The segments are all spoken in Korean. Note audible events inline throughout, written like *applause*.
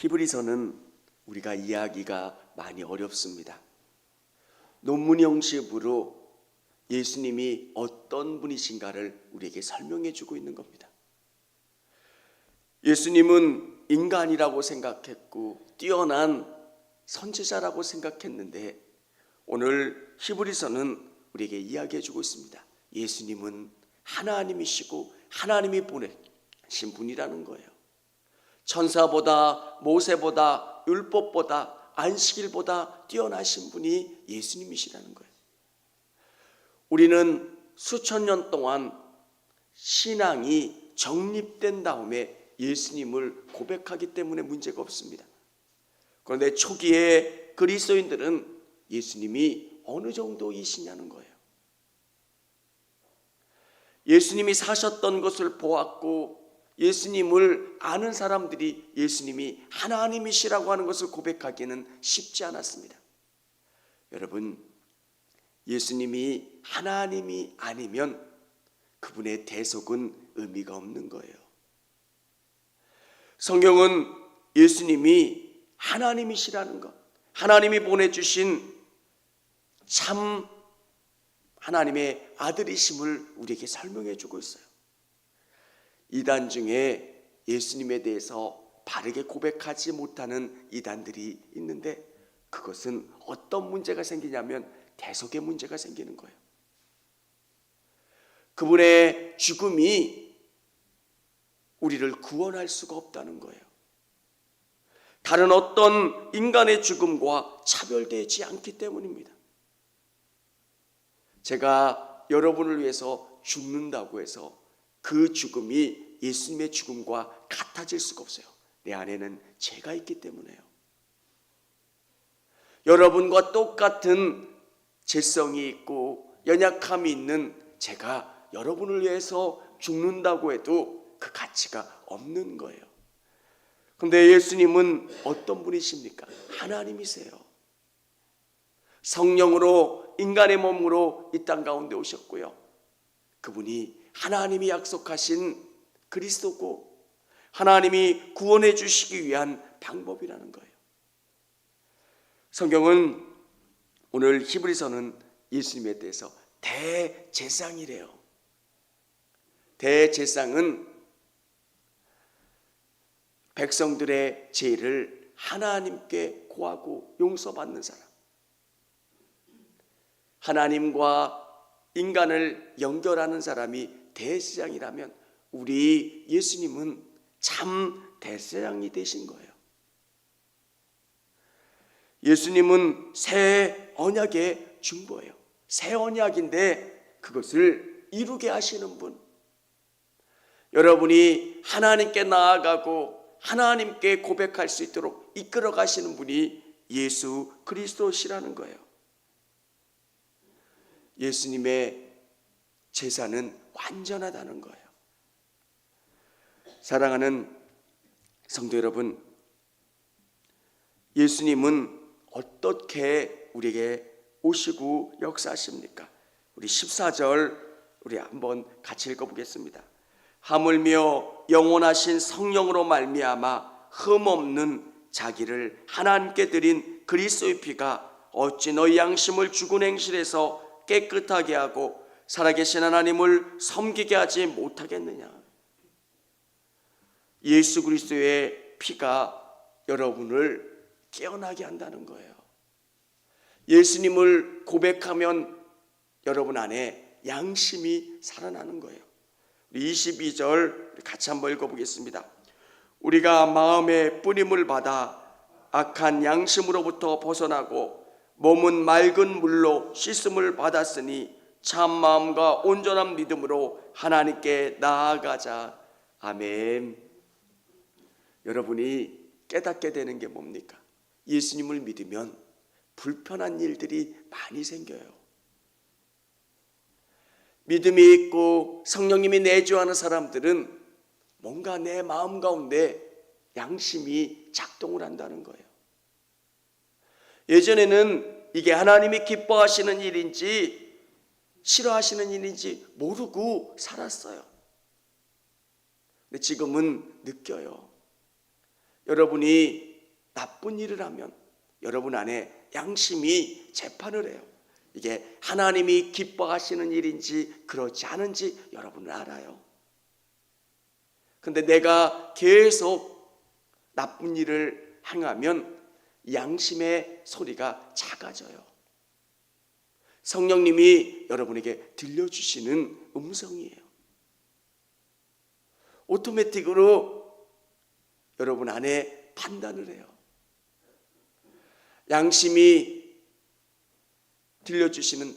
히브리서는 우리가 이해하기가 많이 어렵습니다. 논문 형식으로 예수님이 어떤 분이신가를 우리에게 설명해 주고 있는 겁니다. 예수님은 인간이라고 생각했고 뛰어난 선지자라고 생각했는데 오늘 히브리서는 우리에게 이야기해 주고 있습니다. 예수님은 하나님이시고 하나님이 보내신 분이라는 거예요. 천사보다 모세보다 율법보다 안식일보다 뛰어나신 분이 예수님이시라는 거예요. 우리는 수천 년 동안 신앙이 정립된 다음에 예수님을 고백하기 때문에 문제가 없습니다. 그런데 초기에 그리스도인들은 예수님이 어느 정도이시냐는 거예요. 예수님이 사셨던 것을 보았고 예수님을 아는 사람들이 예수님이 하나님이시라고 하는 것을 고백하기는 쉽지 않았습니다. 여러분, 예수님이 하나님이 아니면 그분의 대속은 의미가 없는 거예요. 성경은 예수님이 하나님이시라는 것, 하나님이 보내주신 참 하나님의 아들이심을 우리에게 설명해 주고 있어요. 이단 중에 예수님에 대해서 바르게 고백하지 못하는 이단들이 있는데 그것은 어떤 문제가 생기냐면 대속의 문제가 생기는 거예요. 그분의 죽음이 우리를 구원할 수가 없다는 거예요. 다른 어떤 인간의 죽음과 차별되지 않기 때문입니다. 제가 여러분을 위해서 죽는다고 해서 그 죽음이 예수님의 죽음과 같아질 수가 없어요. 내 안에는 죄가 있기 때문에요. 여러분과 똑같은 죄성이 있고 연약함이 있는 제가 여러분을 위해서 죽는다고 해도 그 가치가 없는 거예요. 근데 예수님은 어떤 분이십니까? 하나님이세요. 성령으로 인간의 몸으로 이 땅 가운데 오셨고요. 그분이 하나님이 약속하신 그리스도고 하나님이 구원해 주시기 위한 방법이라는 거예요. 성경은 오늘 히브리서는 예수님에 대해서 대제상이래요. 대제상은 백성들의 죄를 하나님께 고하고 용서받는 사람. 하나님과 인간을 연결하는 사람이 대제장이라면 우리 예수님은 참 대제장이 되신 거예요. 예수님은 새 언약의 중보예요. 새 언약인데 그것을 이루게 하시는 분. 여러분이 하나님께 나아가고 하나님께 고백할 수 있도록 이끌어 가시는 분이 예수 그리스도시라는 거예요. 예수님의 제사는 완전하다는 거예요. 사랑하는 성도 여러분, 예수님은 어떻게 우리에게 오시고 역사하십니까? 우리 14절 우리 한번 같이 읽어 보겠습니다. 하물며 영원하신 성령으로 말미암아 흠 없는 자기를 하나님께 드린 그리스도의 피가 어찌 너희 양심을 죽은 행실에서 깨끗하게 하고 살아계신 하나님을 섬기게 하지 못하겠느냐? 예수 그리스도의 피가 여러분을 깨어나게 한다는 거예요. 예수님을 고백하면 여러분 안에 양심이 살아나는 거예요. 22절 같이 한번 읽어보겠습니다. 우리가 마음의 뿌림을 받아 악한 양심으로부터 벗어나고 몸은 맑은 물로 씻음을 받았으니 참 마음과 온전한 믿음으로 하나님께 나아가자. 아멘. 여러분이 깨닫게 되는 게 뭡니까? 예수님을 믿으면 불편한 일들이 많이 생겨요. 믿음이 있고 성령님이 내주하는 사람들은 뭔가 내 마음 가운데 양심이 작동을 한다는 거예요. 예전에는 이게 하나님이 기뻐하시는 일인지 싫어하시는 일인지 모르고 살았어요. 근데 지금은 느껴요. 여러분이 나쁜 일을 하면 여러분 안에 양심이 재판을 해요. 이게 하나님이 기뻐하시는 일인지 그렇지 않은지 여러분은 알아요. 근데 내가 계속 나쁜 일을 행하면 양심의 소리가 작아져요. 성령님이 여러분에게 들려주시는 음성이에요. 오토매틱으로 여러분 안에 판단을 해요. 양심이 들려주시는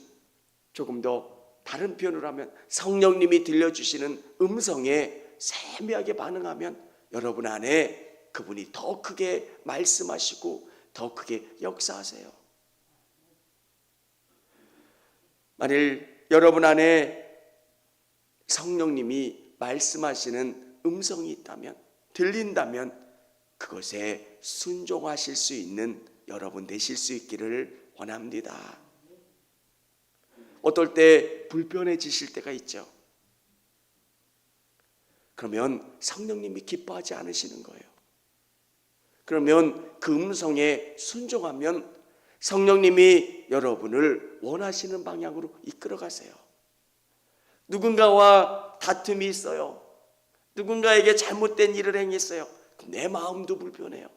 조금 더 다른 표현을 하면 성령님이 들려주시는 음성에 세미하게 반응하면 여러분 안에 그분이 더 크게 말씀하시고 더 크게 역사하세요. 만일 여러분 안에 성령님이 말씀하시는 음성이 있다면 들린다면 그것에 순종하실 수 있는 여러분 되실 수 있기를 원합니다. 어떨 때 불편해지실 때가 있죠. 그러면 성령님이 기뻐하지 않으시는 거예요. 그러면 그 음성에 순종하면 성령님이 여러분을 원하시는 방향으로 이끌어 가세요. 누군가와 다툼이 있어요. 누군가에게 잘못된 일을 행했어요. 내 마음도 불편해요.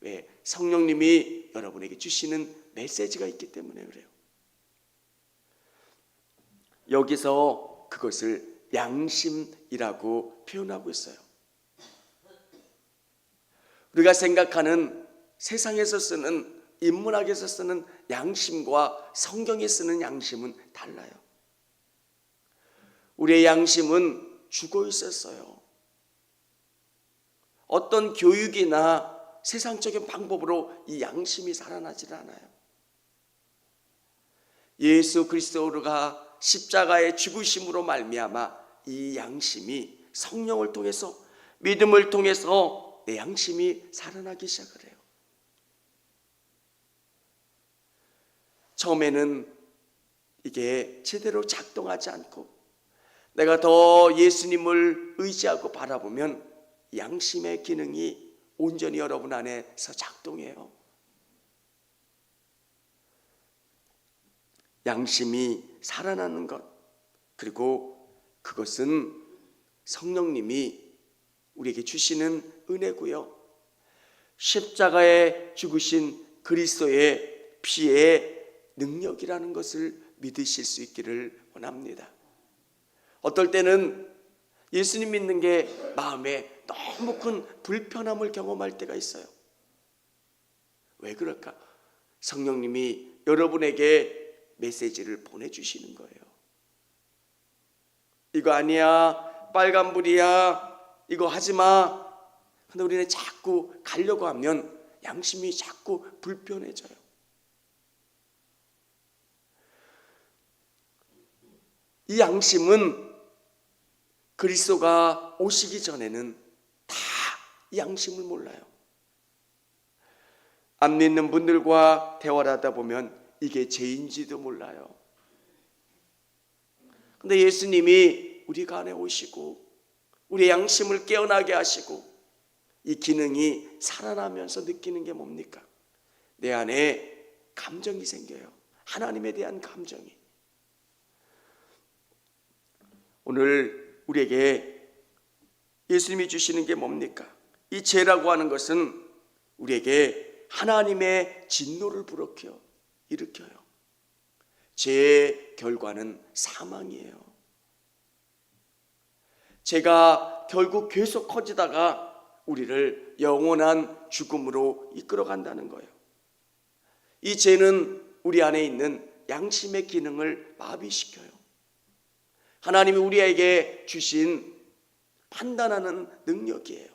왜? 성령님이 여러분에게 주시는 메시지가 있기 때문에 그래요. 여기서 그것을 양심이라고 표현하고 있어요. 우리가 생각하는 세상에서 쓰는 인문학에서 쓰는 양심과 성경에 쓰는 양심은 달라요. 우리의 양심은 죽어 있었어요. 어떤 교육이나 세상적인 방법으로 이 양심이 살아나질 않아요. 예수 그리스도가 십자가의 죽으심으로 말미암아 이 양심이 성령을 통해서 믿음을 통해서 내 양심이 살아나기 시작을 해요. 처음에는 이게 제대로 작동하지 않고 내가 더 예수님을 의지하고 바라보면 양심의 기능이 온전히 여러분 안에서 작동해요. 양심이 살아나는 것 그리고 그것은 성령님이 우리에게 주시는 은혜고요. 십자가에 죽으신 그리스도의 피의 능력이라는 것을 믿으실 수 있기를 원합니다. 어떨 때는 예수님 믿는 게 마음에 너무 큰 불편함을 경험할 때가 있어요. 왜 그럴까? 성령님이 여러분에게 메시지를 보내주시는 거예요. 이거 아니야. 빨간불이야. 이거 하지 마. 근데 우리는 자꾸 가려고 하면 양심이 자꾸 불편해져요. 이 양심은 그리스도가 오시기 전에는 다이 양심을 몰라요. 안 믿는 분들과 대화를 하다 보면 이게 죄인지도 몰라요. 근데 예수님이 우리가 안에 오시고 우리 양심을 깨어나게 하시고 이 기능이 살아나면서 느끼는 게 뭡니까? 내 안에 감정이 생겨요. 하나님에 대한 감정이. 오늘 우리에게 예수님이 주시는 게 뭡니까? 이 죄라고 하는 것은 우리에게 하나님의 진노를 불러켜 일으켜요. 죄의 결과는 사망이에요. 죄가 결국 계속 커지다가 우리를 영원한 죽음으로 이끌어 간다는 거예요. 이 죄는 우리 안에 있는 양심의 기능을 마비시켜요. 하나님이 우리에게 주신 판단하는 능력이에요.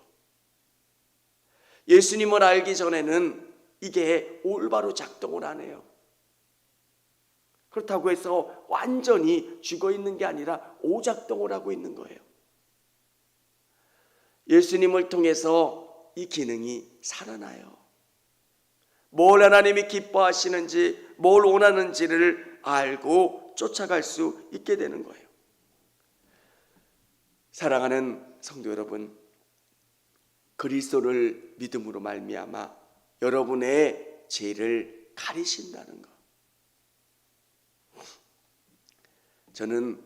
예수님을 알기 전에는 이게 올바로 작동을 안 해요. 그렇다고 해서 완전히 죽어 있는 게 아니라 오작동을 하고 있는 거예요. 예수님을 통해서 이 기능이 살아나요. 뭘 하나님이 기뻐하시는지, 뭘 원하는지를 알고 쫓아갈 수 있게 되는 거예요. 사랑하는 성도 여러분, 그리스도를 믿음으로 말미암아 여러분의 죄를 가리신다는 것. 저는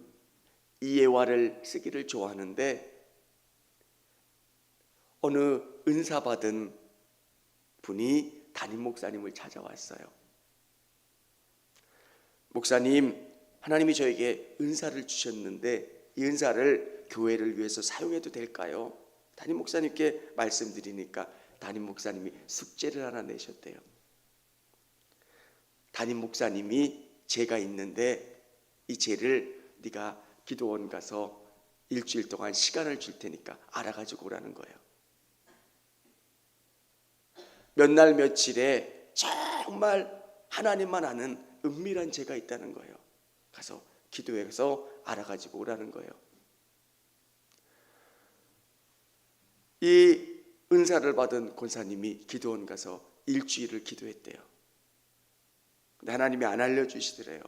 이 예화를 쓰기를 좋아하는데 어느 은사 받은 분이 담임 목사님을 찾아왔어요. 목사님, 하나님이 저에게 은사를 주셨는데 이 은사를 교회를 위해서 사용해도 될까요? 담임 목사님께 말씀드리니까 담임 목사님이 숙제를 하나 내셨대요. 담임 목사님이 죄가 있는데 이 죄를 네가 기도원 가서 일주일 동안 시간을 줄 테니까 알아가지고 오라는 거예요. 몇 날 며칠에 정말 하나님만 아는 은밀한 죄가 있다는 거예요. 가서 기도해서 알아가지고 오라는 거예요. 이 은사를 받은 권사님이 기도원 가서 일주일을 기도했대요. 하나님이 안 알려주시더래요.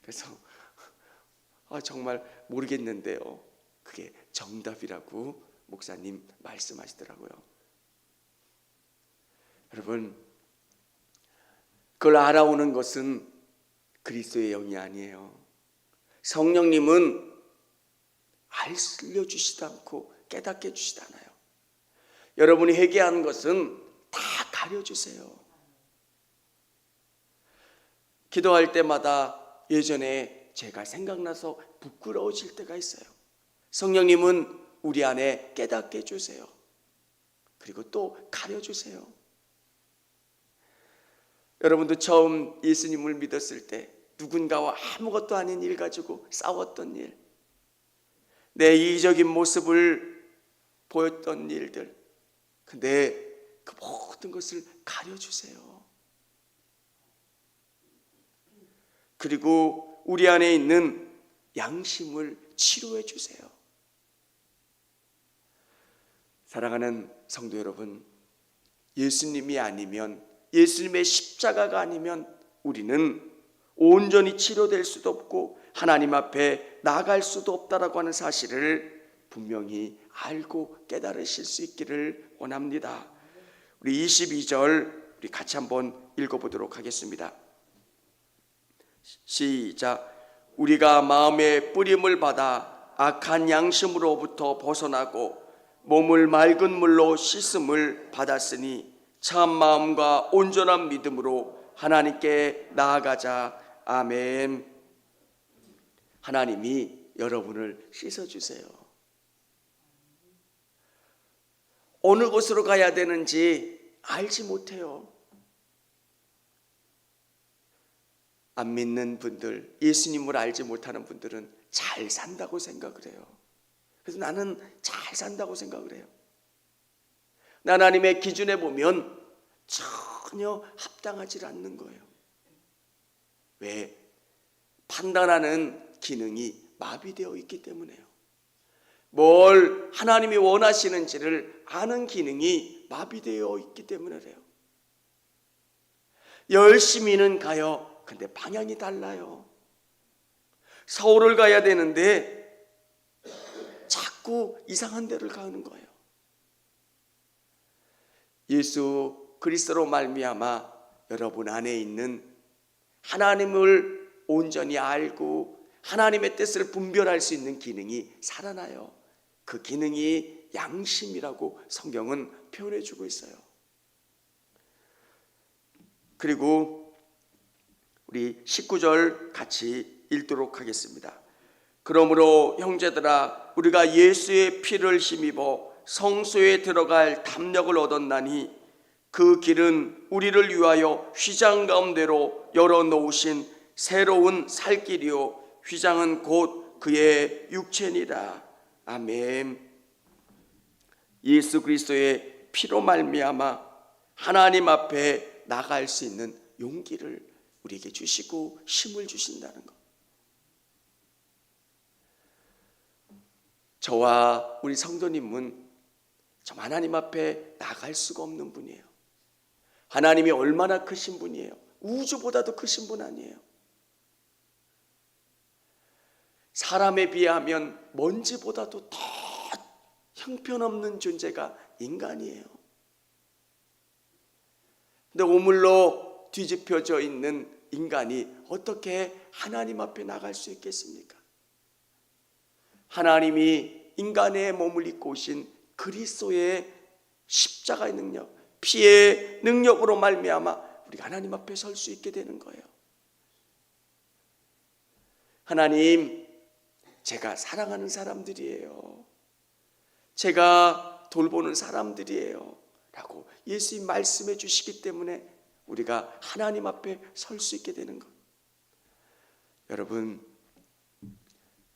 그래서 *laughs* 아, 정말 모르겠는데요. 그게 정답이라고 목사님 말씀하시더라고요. 여러분, 그걸 알아오는 것은 그리스도의 영이 아니에요. 성령님은 알려주시도 않고 깨닫게 해주시도 않아요. 여러분이 회개하는 것은 다 가려주세요. 기도할 때마다 예전에 제가 생각나서 부끄러워질 때가 있어요. 성령님은 우리 안에 깨닫게 해주세요. 그리고 또 가려주세요. 여러분도 처음 예수님을 믿었을 때 누군가와 아무것도 아닌 일 가지고 싸웠던 일, 내 이기적인 모습을 보였던 일들, 근데 그 모든 것을 가려주세요. 그리고 우리 안에 있는 양심을 치료해 주세요. 사랑하는 성도 여러분, 예수님이 아니면 예수님의 십자가가 아니면 우리는 온전히 치료될 수도 없고 하나님 앞에 나갈 수도 없다라고 하는 사실을 분명히 알고 깨달으실 수 있기를 원합니다. 우리 22절 우리 같이 한번 읽어보도록 하겠습니다. 시작. 우리가 마음의 뿌림을 받아 악한 양심으로부터 벗어나고 몸을 맑은 물로 씻음을 받았으니 참 마음과 온전한 믿음으로 하나님께 나아가자. 아멘. 하나님이 여러분을 씻어 주세요. 어느 곳으로 가야 되는지 알지 못해요. 안 믿는 분들, 예수님을 알지 못하는 분들은 잘 산다고 생각을 해요. 그래서 나는 잘 산다고 생각을 해요. 하나님의 기준에 보면 전혀 합당하지 않는 거예요. 왜? 판단하는 기능이 마비되어 있기 때문에요. 뭘 하나님이 원하시는지를 아는 기능이 마비되어 있기 때문에 그래요. 열심히는 가요. 근데 방향이 달라요. 서울을 가야 되는데 자꾸 이상한 데를 가는 거예요. 예수 그리스도로 말미암아 여러분 안에 있는 하나님을 온전히 알고 하나님의 뜻을 분별할 수 있는 기능이 살아나요. 그 기능이 양심이라고 성경은 표현해 주고 있어요. 그리고 우리 19절 같이 읽도록 하겠습니다. 그러므로 형제들아 우리가 예수의 피를 힘입어 성소에 들어갈 담력을 얻었나니 그 길은 우리를 위하여 휘장 가운데로 열어 놓으신 새로운 살 길이요 휘장은 곧 그의 육체니라 아멘. 예수 그리스도의 피로 말미암아 하나님 앞에 나갈 수 있는 용기를 우리에게 주시고 힘을 주신다는 것. 저와 우리 성도님은 참 하나님 앞에 나갈 수가 없는 분이에요. 하나님이 얼마나 크신 분이에요. 우주보다도 크신 분 아니에요. 사람에 비하면 먼지보다도 더 형편없는 존재가 인간이에요. 근데 오물로 뒤집혀져 있는 인간이 어떻게 하나님 앞에 나갈 수 있겠습니까? 하나님이 인간의 몸을 입고 오신 그리스도의 십자가의 능력, 피의 능력으로 말미암아 우리가 하나님 앞에 설 수 있게 되는 거예요. 하나님, 제가 사랑하는 사람들이에요. 제가 돌보는 사람들이에요. 라고 예수님 말씀해 주시기 때문에 우리가 하나님 앞에 설 수 있게 되는 것. 여러분,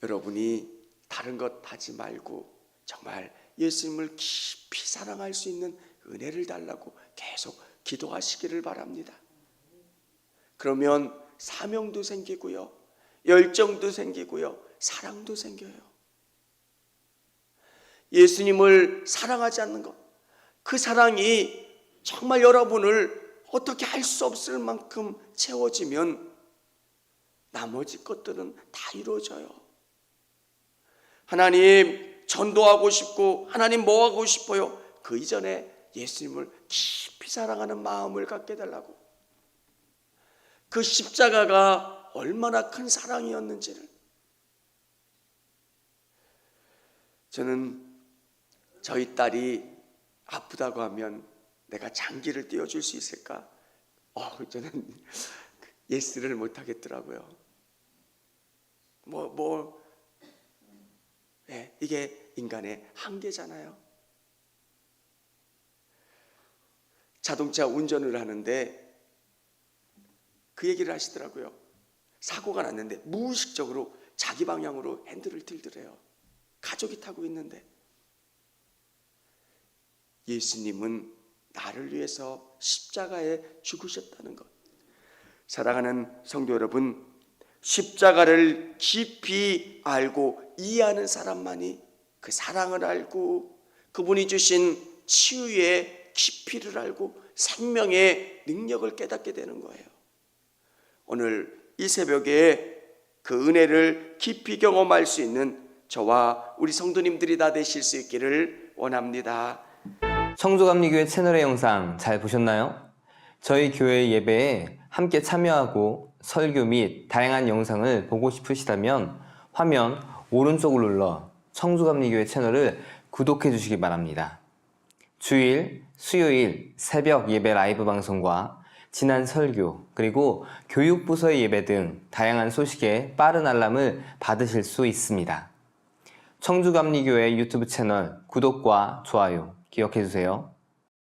여러분이 다른 것 하지 말고 정말 예수님을 깊이 사랑할 수 있는 은혜를 달라고 계속 기도하시기를 바랍니다. 그러면 사명도 생기고요. 열정도 생기고요. 사랑도 생겨요. 예수님을 사랑하지 않는 것. 그 사랑이 정말 여러분을 어떻게 할 수 없을 만큼 채워지면 나머지 것들은 다 이루어져요. 하나님 전도하고 싶고 하나님 뭐 하고 싶어요? 그 이전에 예수님을 깊이 사랑하는 마음을 갖게 달라고. 그 십자가가 얼마나 큰 사랑이었는지를 저는 저희 딸이 아프다고 하면 내가 장기를 띄워줄 수 있을까? 어, 저는 예스를 못 하겠더라고요. 뭐, 뭐, 예, 이게 인간의 한계잖아요. 자동차 운전을 하는데 그 얘기를 하시더라고요. 사고가 났는데 무의식적으로 자기 방향으로 핸들을 들더래요. 가족이 타고 있는데 예수님은 나를 위해서 십자가에 죽으셨다는 것. 사랑하는 성도 여러분, 십자가를 깊이 알고 이해하는 사람만이 그 사랑을 알고 그분이 주신 치유의 깊이를 알고 생명의 능력을 깨닫게 되는 거예요. 오늘 이 새벽에 그 은혜를 깊이 경험할 수 있는 저와 우리 성도님들이 다 되실 수 있기를 원합니다. 청주감리교회 채널의 영상 잘 보셨나요? 저희 교회 예배에 함께 참여하고 설교 및 다양한 영상을 보고 싶으시다면 화면 오른쪽을 눌러 청주감리교회 채널을 구독해 주시기 바랍니다. 주일, 수요일 새벽 예배 라이브 방송과 지난 설교, 그리고 교육부서의 예배 등 다양한 소식에 빠른 알람을 받으실 수 있습니다. 청주감리교회 유튜브 채널 구독과 좋아요 기억해 주세요.